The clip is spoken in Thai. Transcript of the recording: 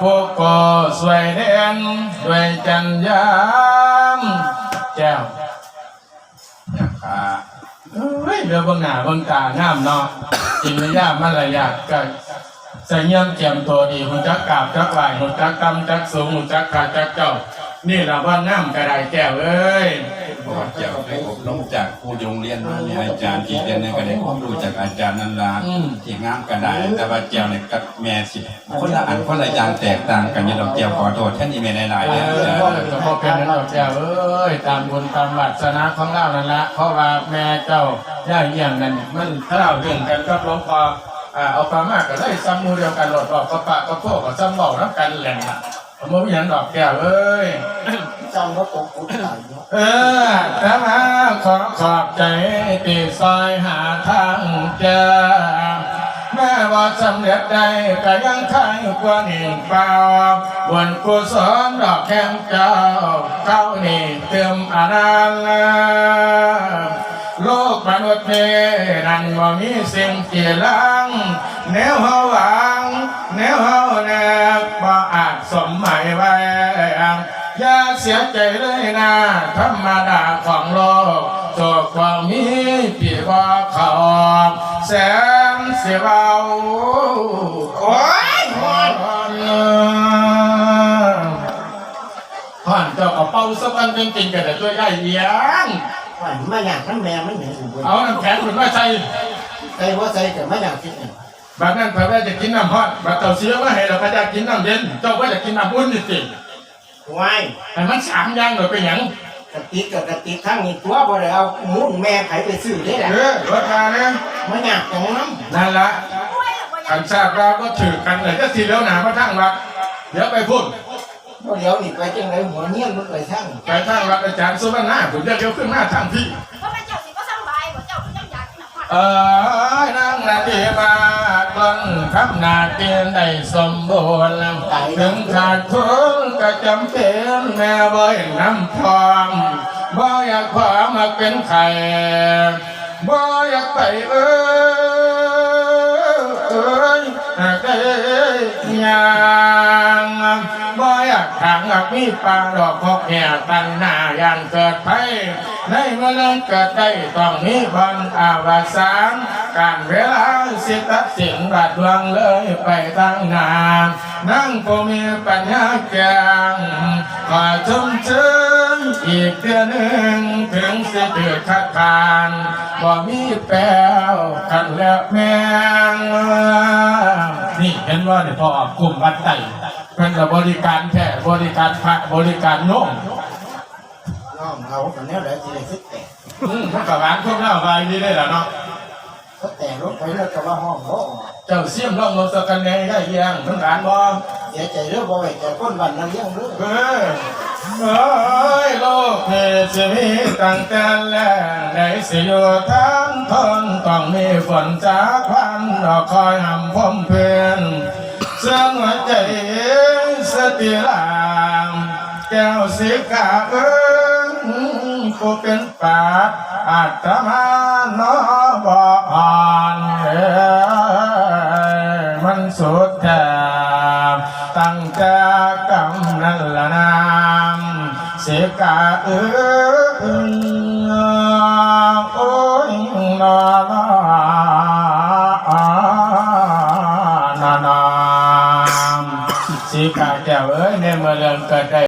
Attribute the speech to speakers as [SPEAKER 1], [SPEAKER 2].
[SPEAKER 1] พวกก็สวยเด่นด้วยจันยามแจ้วอยากขาเฮ้ยเดี๋ยวบางหน้าบางตางามเนาะจินระยะมันระยะก็ใส่เยี่ยมเจียมตัวดีหุ่นจักกาบจักไหวหุ่นจักกำจักสูงหุ่นจักขาจักเจ้า นี่เราว่างามกระไดแก้วเอ้ย
[SPEAKER 2] บอกว่าเจ้าไปอบรมจากครูโรงเรียนมาเนี่ยอาจารย์ที่เรียนในก็ได้ความรู้จากอาจารย์นันลา
[SPEAKER 1] อืม
[SPEAKER 2] ที่งามก็ได้แต่ว่าเจ้าเนี่ยกับแม่สิคนละอันคนละอย่างแตกต่างกันอย่าดอกเจ้าขอโทษท่านนี่แม่หลายๆ
[SPEAKER 1] เอ
[SPEAKER 2] เนี่ยอาจาร
[SPEAKER 1] อ
[SPEAKER 2] ย์
[SPEAKER 1] ก็พอเป็นนั่นเราแก้วเอ้ยตามบุญตามวัสนาของเรานั่นละเพราะว่าแม่เจ้าย่าเยี่ยงนั่นมันถ้าเราเรื่องกันกับหลวงพ่ออ่าเอาปลามากก็ได้ซ้ำมูเดียวกันหลดหลอกก็ปะก็พวกก็ซ้ำเบาน้ำกันแหล่งละ ผมไม่ยันดอกแก้วเอ้ย
[SPEAKER 3] จำว่าตกกุฏตายเนาะ
[SPEAKER 1] เออแต่มาขอขอบใจตีซอยหาทางเจอแม้ว่าสำเร็จได้ก็ยังใครกว่าหนึ่งเปล่าบนกุศลดอกแก้มเจ้าเก้านี่เติมอานาล โลกมนุษย์นี่นั่นว่ามีสิ่งเกี่ยลังแนวเฮาหวังแนวเฮาแนบบ่อาจสมหมายไว้อย่าเสียใจเลยนะธรรมดาของโลกจกความมีพี่ว่าเขาแสนเสียเบาโอ้ยฮอนฮอนเจ้าเอาเป่าสักวันจริงๆกันแต่ตัวใหญ่เอียง
[SPEAKER 3] ว่าไม่อยากทั้งแม่ไม่เห็นอยู่บน
[SPEAKER 1] เอาน้ำแข็งคุณมาใส่
[SPEAKER 3] ใจว่าใจแต่ไม่อยากคิดเนี่ย
[SPEAKER 1] แบบนั้นพระแม่จะกินน้ำฮอดแบบเต่าเสียมาให้เราก็จะกินน้ำเย็นเจ้าก็จะกินน้ำอุ่นจริง
[SPEAKER 3] วาย
[SPEAKER 1] ๆแต่มันสามอย่างเลยเป็นหยัง
[SPEAKER 3] กะติกกับกะติกข้างนี้ตัวบ่ได้เอาหมุนแม่ไผไปซื้อได้แหละ
[SPEAKER 1] เออรถมาเนี่ย
[SPEAKER 3] ไม่อยากอย่างนั้น
[SPEAKER 1] นั่นละขันทราบเราก็ถือกันเลยก็ทีเดียวหนามาทั้งวัดเดี๋ยวไปพูด
[SPEAKER 3] บ่เดี๋ยวนี่ไปจังไดหัวเงี้ยนมันไปทั้ง
[SPEAKER 1] ไปทั้งวัดอาจารย์สุวรรณาผมจะเดี๋ยวขึ้นหน้าทางพี่
[SPEAKER 4] เพราะแม่เจ้าสิก็สบายบ่เจ้าก็ยังอยากกินน้ำมัน
[SPEAKER 1] เออนั่งนาทีมากลนคำนาเตียนได้สมบูรณ์ถึงขาดทุนก็จำเป็นแม่บ่อยน้ำพร้อมบ่อยากขวามาเป็นไข่บ่อยากไปเอ้ยเอ้ยหากได้ยางบ่ากทางกับมีปลาดอกพกแห่ตันหน้ายันเกิดไผในเมื่อนั้นเกิดได้ต้องมีบันอาวสานการเวลาสิตัดสินบาดดวงเลยไปทางนานนั่งผู้มีปัญญาแกงขอชมเชยอีกเดือนหนึ่งถึงสิเกิดขัดขานบ่มีแปลวกันแล้วแมงนี่เห็นว่าเนี่ยพอออกกลุ่มวัดไต่เป็นบริการแท้ บริการพระบริการโน้ม
[SPEAKER 3] น้องเขาคนนี้แหละสิได้คิดแต่
[SPEAKER 1] อืมมันกับร้านพวกเราไปนี่ได้แล้วเนาะ
[SPEAKER 3] เขาแต่รถไปแล้วก็ว่าห้องบ่
[SPEAKER 1] เจ้าเสี่ยมลองลงสกันแหน่ได้ยังทั้งร้านบ่
[SPEAKER 3] เสียใจเด้อบ่ไว้แต่คนบ้านนั้นเลี้ยงเด้อ
[SPEAKER 1] เออเอ้ยโลกนี้จะมีตั้งแต่แรกได้สิอยู่ทั้งทนต้องมีฝนจากพันดอกคอยหำพมเพนเสื่องหัวใจสติลามแก้วสิกาเอิงผู้เป็นป่าอาตมาโนบอ่อนเอ้มันสุดแท้ตั้งแต่กำนั้นละนามเสกาเอิ นา